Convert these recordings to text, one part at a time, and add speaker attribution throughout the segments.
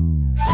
Speaker 1: Mm.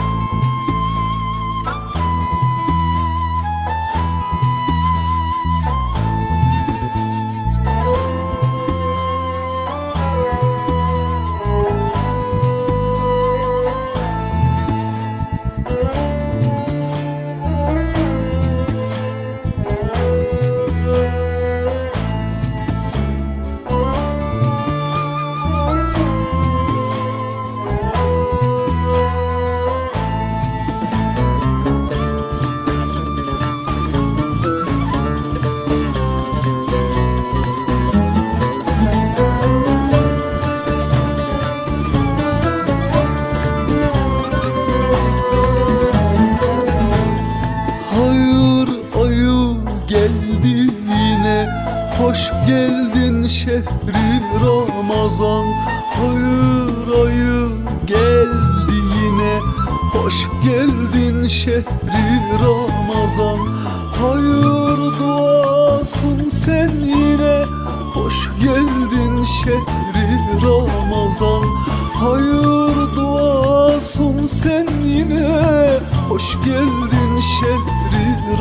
Speaker 1: Geldi yine. Hoş geldin şehri Ramazan. Hayır ayı geldi yine. Hoş geldin şehri Ramazan. Hayır duasın sen yine. Hoş geldin şehri Ramazan. Hayır duasın sen yine. Hoş geldin şehri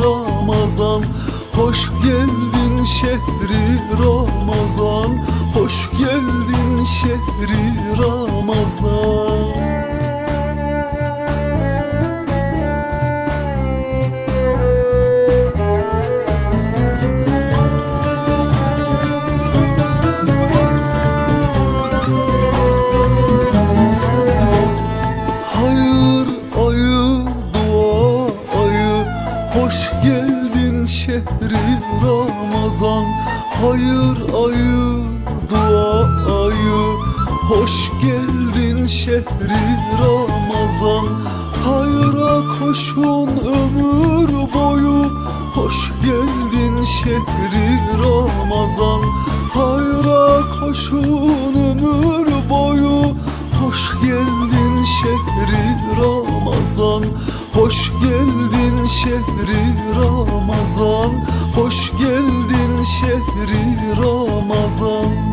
Speaker 1: Ramazan Hoş geldin şehri Ramazan. Hoş geldin şehri geldin şehri Ramazan. Hayır ayı dua ayı Hoş geldin şehri Ramazan. Hayra koşun ömür boyu. Hoş geldin şehri Ramazan. Hayra koşun ömür boyu. Hoş geldin şehri Ramazan. Hoş geldin şehri Hoş geldin şehri Ramazan